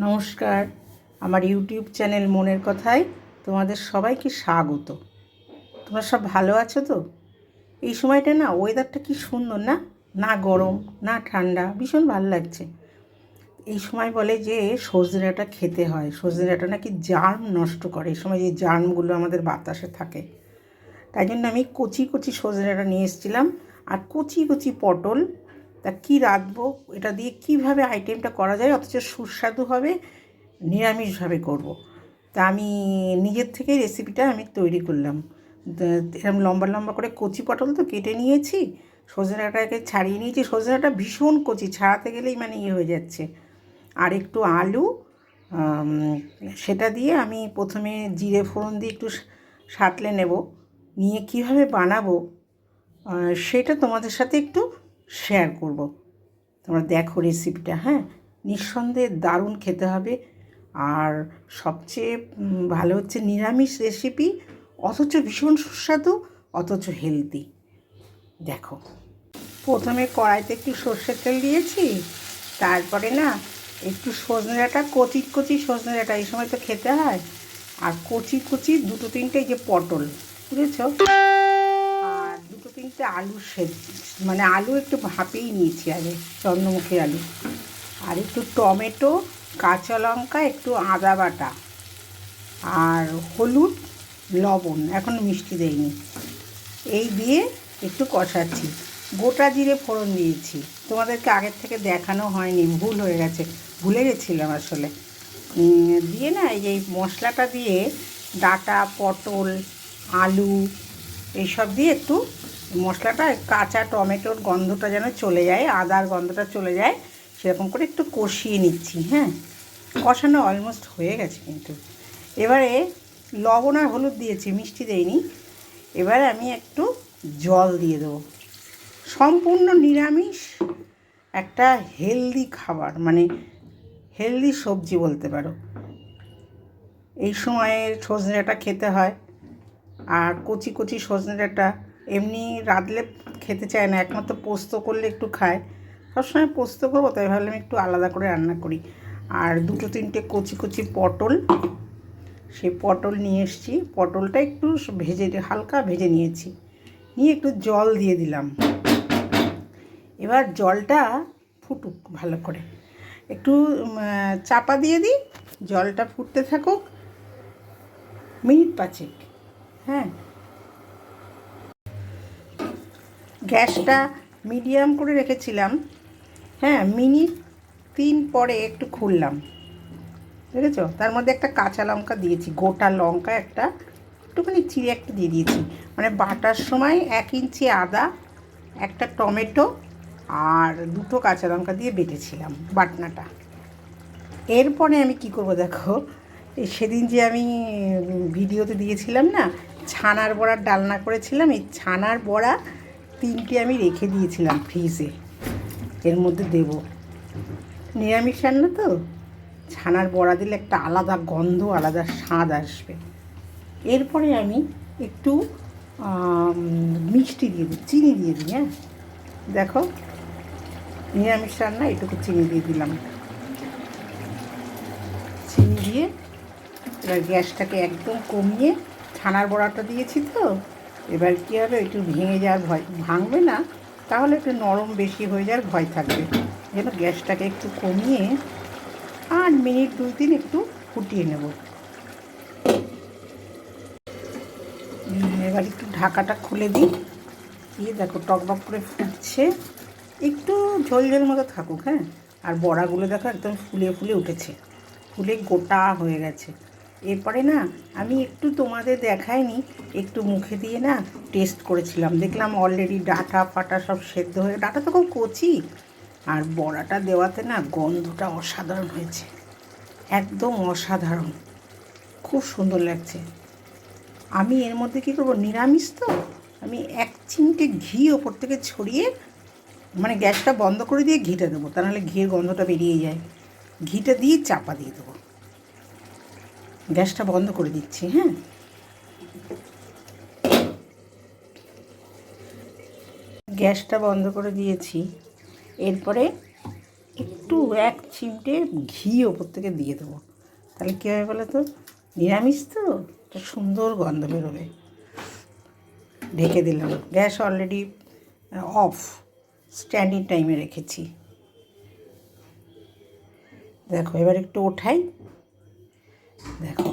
নমস্কার। আমার YouTube channel মনের কথায় তোমাদের সবাইকে স্বাগত। তোমরা সব ভালো আছো তো? এই সময়টা না ওয়েদারটা কি সুন্দর না? না গরম, না ঠান্ডা, ভীষণ ভালো লাগছে। এই সময় বলে যে সজনে ডাঁটা খেতে হয়। সজনে ডাঁটা নাকি জার্ম নষ্ট করে। এই সময় যে জার্মগুলো আমাদের বাতাসে থাকে। তাই জন্য আমি কচি কচি সজনে ডাঁটা নিয়ে এসেছিলাম। আর কচি কচি পটল তা কী রাঁধবো? এটা দিয়ে কীভাবে আইটেমটা করা যায়? অথচ সুস্বাদু হবে, নিরামিষভাবে করব। তা আমি নিজের থেকে রেসিপিটা আমি তৈরি করলাম। এরকম লম্বা লম্বা করে কচি পটল তো কেটে নিয়েছি সজনাটাকে ছাড়িয়ে নিয়েছি। সজনাটা ভীষণ কচি, ছাড়াতে গেলেই মানে ইয়ে হয়ে যাচ্ছে। আর একটু আলু সেটা দিয়ে আমি প্রথমে জিরে ফোড়ন দিয়ে একটু সাঁতলে নেব। নিয়ে কীভাবে বানাবো সেটা তোমাদের সাথে একটু শেয়ার করব। তোমরা দেখো রেসিপিটা হ্যাঁ? নিঃসন্দেহে দারুণ খেতে হবে। আর সবচেয়ে ভালো হচ্ছে নিরামিষ রেসিপি অথচ ভীষণ সুস্বাদু, অথচ হেলদি দেখো, প্রথমে কড়াইতে একটু সর্ষের তেল দিয়েছি, তারপরে না, একটু সজনে ডাঁটা, কচি কচি সজনে ডাঁটা, এই সময় তো খেতে হয়। আর কচি কচি দুটো তিনটে যে পটল, বুঝেছ? তিনটে আলু সেদ্ধ মানে আলু একটু ভাপেই নিয়েছি আগে চন্দ্রমুখী আলু। আর একটু টমেটো, কাঁচা লঙ্কা, একটু আদা বাটা, আর হলুদ, লবণ, এখন মিষ্টি দেয়নি এই দিয়ে একটু কষাচ্ছি। গোটা জিরে ফোড়ন দিয়েছি। তোমাদেরকে আগের থেকে দেখানো হয়নি, ভুল হয়ে গেছে। ভুলে গেছিলাম আসলে। দিয়ে না এই যে মশলাটা দিয়ে ডাটা, পটল, আলু, এইসব দিয়ে একটু মশলাটা, কাঁচা টমেটোর গন্ধটা যেন চলে যায়, আদার গন্ধটা চলে যায়, সেরকম করে একটু কষিয়ে নিচ্ছি হ্যাঁ? কষানো অলমোস্ট হয়ে গেছে কিন্তু। এবারে লবণ আর হলুদ দিয়েছি, মিষ্টি দেয়নি এবারে আমি একটু জল দিয়ে দেবো। সম্পূর্ণ নিরামিষ একটা হেলদি খাবার মানে হেলদি সবজি বলতে পারো। এই সময়ে সজনে ডাঁটা খেতে হয়, আর কচি কচি সজনে এমনি রাঁধলে খেতে চায় না, একমাত্র পোস্ত করলে একটু খায়। সবসময় পোস্ত করব, তাই ভাবলাম একটু আলাদা করে রান্না করি। আর দুটো তিনটে কচি কচি পটল, সেই পটল নিয়ে এসেছি। পটলটা একটু ভেজে হালকা ভেজে নিয়েছি। নিয়ে একটু জল দিয়ে দিলাম। এবার জলটা ফুটুক ভালো করে। একটু চাপা দিয়ে দিই, জলটা ফুটতে থাকুক। মিনিট পাঁচেক হ্যাঁ। গ্যাসটা মিডিয়াম করে রেখেছিলাম। হ্যাঁ মিনিট তিন পরে একটু খুললাম। দেখেছ? তার মধ্যে একটা কাঁচা লঙ্কা দিয়েছি, গোটা লঙ্কা একটা, একটুখানি চিড়ে একটা দিয়ে দিয়েছি। মানে বাটার সময় এক ইঞ্চি আদা, একটা টমেটো আর দুটো কাঁচা লঙ্কা দিয়ে বেটেছিলাম বাটনাটা। এরপরে আমি কি করব দেখো? সেদিন যে আমি ভিডিওতে দিয়েছিলাম না, ছানার বড়ার ডালনা করেছিলাম, এই ছানার বড়া তিনটে আমি রেখে দিয়েছিলাম ফ্রিজে এর মধ্যে দেব। নিরামিষ রান্না তো? ছানার বড়া দিলে একটা আলাদা গন্ধ, আলাদা স্বাদ আসবে। এরপরে আমি একটু মিষ্টি দিয়ে দিই, চিনি দিয়ে দিই হ্যাঁ? দেখো, নিরামিষ রান্না, এটুকু চিনি দিয়ে দিলাম। চিনি দিয়ে এবার গ্যাসটাকে একদম কমিয়ে ছানার বড়াটা দিয়েছি তো? এবার কী হবে, একটু ভেঙে যাওয়ার ভয়। ভাঙবে না, তাহলে একটু নরম বেশি হয়ে যাওয়ার ভয় থাকবে। যেন গ্যাসটাকে একটু কমিয়ে আর মিনিট, দুই দিন একটু ফুটিয়ে নেব। এবার একটু ঢাকাটা খুলে দিই। দিয়ে দেখো, টকবক করে ফুটছে। একটু ঝোল ঝোল মতো থাকুক হ্যাঁ? আর বড়াগুলো দেখো, একদম ফুলে ফুলে উঠেছে। ফুলে গোটা হয়ে গেছে। এরপরে না, আমি একটু তোমাদের দেখাইনি, একটু মুখে দিয়ে না টেস্ট করেছিলাম। দেখলাম অলরেডি ডাটা ফাটা সব সেদ্ধ হয়ে ডাটা তো খুব কচি। আর বড়াটা দেওয়াতে না গন্ধটা অসাধারণ হয়েছে। একদম অসাধারণ। খুব সুন্দর লাগছে। আমি এর মধ্যে কী করব, নিরামিষ তো? আমি এক চিমটে ঘি ওপর থেকে ছড়িয়ে মানে গ্যাসটা বন্ধ করে দিয়ে ঘিটা দেবো। তা নাহলে ঘিয়ের গন্ধটা বেরিয়ে যায়। ঘিটা দিয়ে চাপা দিয়ে দেবো। গ্যাসটা বন্ধ করে দিচ্ছি হ্যাঁ? গ্যাসটা বন্ধ করে দিয়েছি। এরপরে একটু এক চিমটে ঘি ওপর থেকে দিয়ে দেবো। তাহলে কী হবে বলো তো? নিরামিষ তো? একটা সুন্দর গন্ধ বেরোবে। ঢেকে দিলাম। গ্যাস অলরেডি অফ স্ট্যান্ডিং টাইমে রেখেছি। দেখো, এবার একটু ওঠাই। দেখো